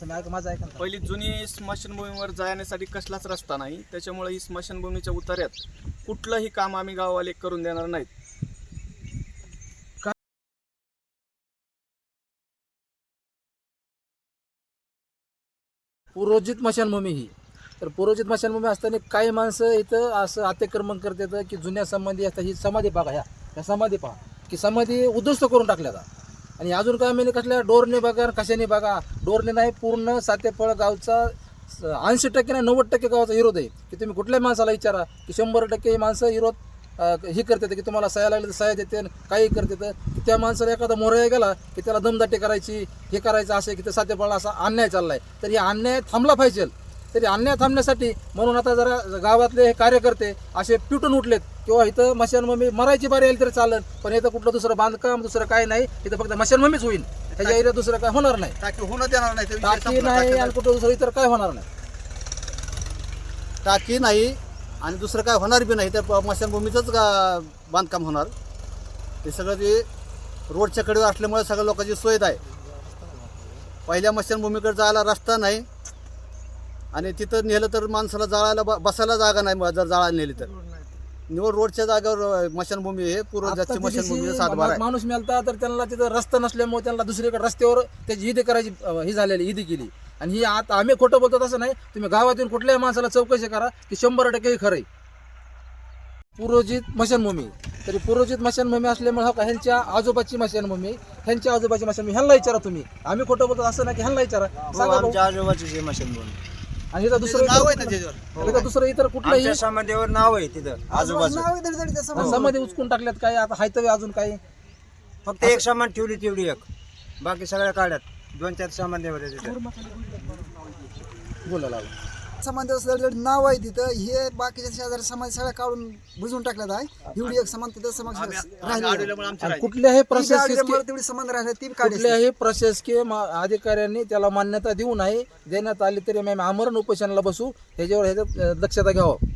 तुम्ही ऐका माझं ऐका ना. पहिली जुनी स्मशानभूमीवर जाण्यासाठी कसलाच रस्ता नाही. त्याच्यामुळे ही स्मशानभूमीच्या उतार्यात कुठलंही काम आम्ही गाववाले करून देणार नाहीत. पूर्वजित मशानभूमी ही. तर पूर्वजित मशानभूमी असताना काही माणसं इथं असं अतिक्रमण करतात की जुन्या समाधी असतात ही समाधी बघा ह्या ह्या समाधी पहा. की समाधी उद्ध्वस्त करून टाकल्या आता. आणि अजून काय म्हणजे कसल्या? डोरने बघा कशाने बघा. डोरने नाही पूर्ण सातेफळ गावचा ऐंशी टक्के नाही नव्वद टक्के गावाचा विरोध आहे. की तुम्ही कुठल्याही माणसाला विचारा की शंभर टक्के माणसं विरोध हे करतात की तुम्हाला सह्या लागले तर सह्या देते काही करतात. की त्या माणसाला एखादा मोरया गेला की त्याला दमदाटी करायची हे करायचं असं की ते सातेफळाला असा अन्याय चाललाय. तर हे अन्याय थांबला पाहिजे. तरी अन्याय थांबण्यासाठी म्हणून आता जरा गावातले हे कार्यकर्ते असे पिटून उठलेत. किंवा इथं मशानभूमी मरायची बारी आली तरी चालेल पण इथं कुठलं दुसरं बांधकाम दुसरं काय नाही इथं फक्त मशानभूमीच होईल. ह्याच्या एरिया दुसरं काय होणार नाही. टाकी होणं देणार नाही ते विषय टाकी संपला. नाही टाकी- आणि कुठं दुसरं इतर काय होणार नाही. टाकी नाही आणि दुसरं काय होणार बी नाही तर मशानभूमीचंच गा- बांधकाम होणार. ते सगळं ते रोडच्या कडे असल्यामुळे सगळ्या लोकांची सोय आहे. पहिल्या मशानभूमीकडे जायला रस्ता नाही. आणि तिथं नेलं तर माणसाला जाळायला ब- बसायला जागा नाही मग जर जाळायला नेली तर. निवड रोडच्या जागेवर मशानभूमी आहे. पूर्व आता जातची त्या दिवशी मशानभूमी सातबारा आहे. माणूस मिळता तर त्यांना तिथं रस्ता नसल्यामुळे त्यांना दुसरीकडे रस्त्यावर त्याची ईदी करायची अं, ही झालेली ईदी केली. आणि ही आता आम्ही खोटं बोलतो तसं नाही. तुम्ही गावातून कुठल्याही माणसाला चौकशी करा की शंभर टक्के हे खरं आहे. पूर्वजित मशानभूमी. तरी पूर्वजित मशानभूमी असल्यामुळे हो का ह्यांच्या आजोबाची मशानभूमी ह्यांच्या आजोबाची मशानभूमी ह्यांना विचारा तुम्ही. आम्ही खोटं बोलतो असं नाही की ह्यांना विचारा. सांगा भाऊ. आमच्या आजोबाची जे मशीन आणि दुसरं नाव आहे त्याच्यावर. इथं दुसरं इतर कुठलंही आमच्या समाधीवर नाव आहे तिथं आजोबाचं समाधी उचकून टाकल्यात काय? आता हायतवे अजून काही फक्त एक सामान ठेवली तेवढी एक. बाकी सगळ्या काढ्यात दोन चार सामान तिथं. बोलायला लागलं. समाजाचं नाव आहे तिथं. हे बाकीच्या शेजारी समाज सगळ्या काढून बुजवून टाकल्यात आहे एवढी एक समान तिथं समाज राहिली आणि कुठल्याही प्रशासकीय तेवढी समान राहिले ती बी काढली कुठल्याही प्रशासकीय मा- अधिकाऱ्यांनी त्याला मान्यता देऊ नये. देण्यात आली तरी आम्ही आमरण उपोषणाला बसू. ह्याच्यावर ह्याच्यात अं, दक्षता घ्यावं.